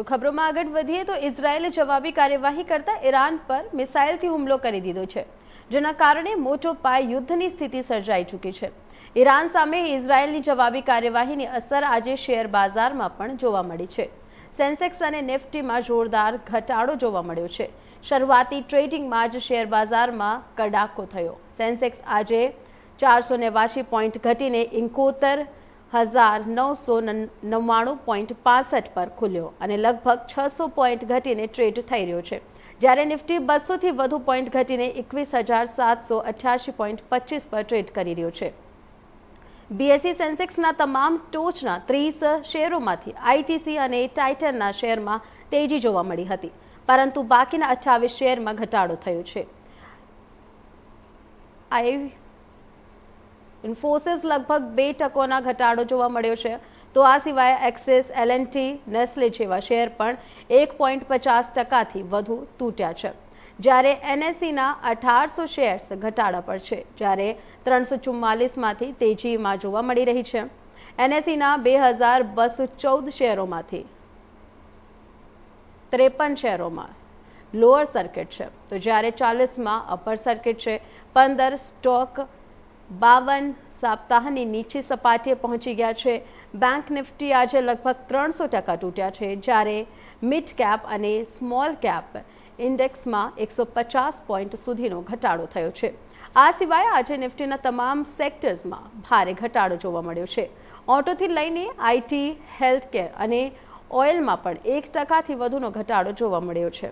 તો ખબરોમાં આગળ વધીએ તો ઇઝરાયેલે જવાબી કાર્યવાહી કરતા ઈરાન પર મિસાઇલથી હુમલો કરી દીધો છે, જેના કારણે મોટો પાય યુદ્ધની સ્થિતિ સર્જાઈ ચૂકી છે. ઈરાન સામે ઇઝરાયેલની જવાબી કાર્યવાહીની અસર આજે શેર બજારમાં પણ જોવા મળી છે. સેન્સેક્સ અને નિફ્ટીમાં જોરદાર ઘટાડો જોવા મળ્યો છે. શરૂઆતી ટ્રેડિંગમાં જ શેર બજારમાં કડાકો થયો. સેન્સેક્સ આજે ચારસો નેવાસી પોઈન્ટ ઘટીને ઇકોતેર હજાર નવસો નવ્વાણું પોઈન્ટ પાસઠ પર ખુલ્યો અને લગભગ છસો પોઈન્ટ ઘટીને ટ્રેડ થઈ રહ્યો છે. જ્યારે નિફ્ટી બસોથી વધુ પોઈન્ટ ઘટીને એકવીસ હજાર સાતસો અઠ્યાસી પોઈન્ટ પચીસ પર ટ્રેડ કરી રહ્યો છે. બીએસસી સેન્સેક્સના તમામ ટોચના ત્રીસ શેરોમાંથી આઈટીસી અને ટાઇટનના શેરમાં તેજી જોવા મળી હતી, પરંતુ બાકીના અઠ્ઠાવીસ શેરમાં ઘટાડો થયો છે. આઈ ઇન્ફોસિસ લગભગ બે ટકોના ઘટાડો જોવા મળ્યો છે. તો આ સિવાય Axis L N T Nestle જેવા શેર પણ એક પોઈન્ટ પચાસ ટકાથી વધુ તૂટ્યા છે. જ્યારે એનએસસીના અઢારસો શેર્સ ઘટાડા પર છે, જ્યારે ત્રણસો ચુમ્માલીસમાંથી તેજીમાં જોવા મળી રહી છે. એનએસસીના બે હજાર બસો ચૌદ શેરોમાંથી ત્રેપન શેરોમાં લોઅર સર્કિટ છે. તો જ્યારે ચાલીસમાં અપર સર્કિટ છે, પંદર સ્ટોક બાવન સપ્તાહની નીચી સપાટીએ પહોંચી ગયા છે. બેંક નિફ્ટી આજે લગભગ ત્રણસો ટકા તૂટ્યા છે, જ્યારે મિડ કેપ અને સ્મોલ કેપ ઇન્ડેક્સમાં એકસો પચાસ પોઈન્ટ સુધીનો ઘટાડો થયો છે. આ સિવાય આજે નિફ્ટીના તમામ સેક્ટર્સમાં ભારે ઘટાડો જોવા મળ્યો છે. ઓટોથી લઈને આઈટી હેલ્થકેર અને ઓઇલમાં પણ એક ટકાથી વધુનો ઘટાડો જોવા મળ્યો છે.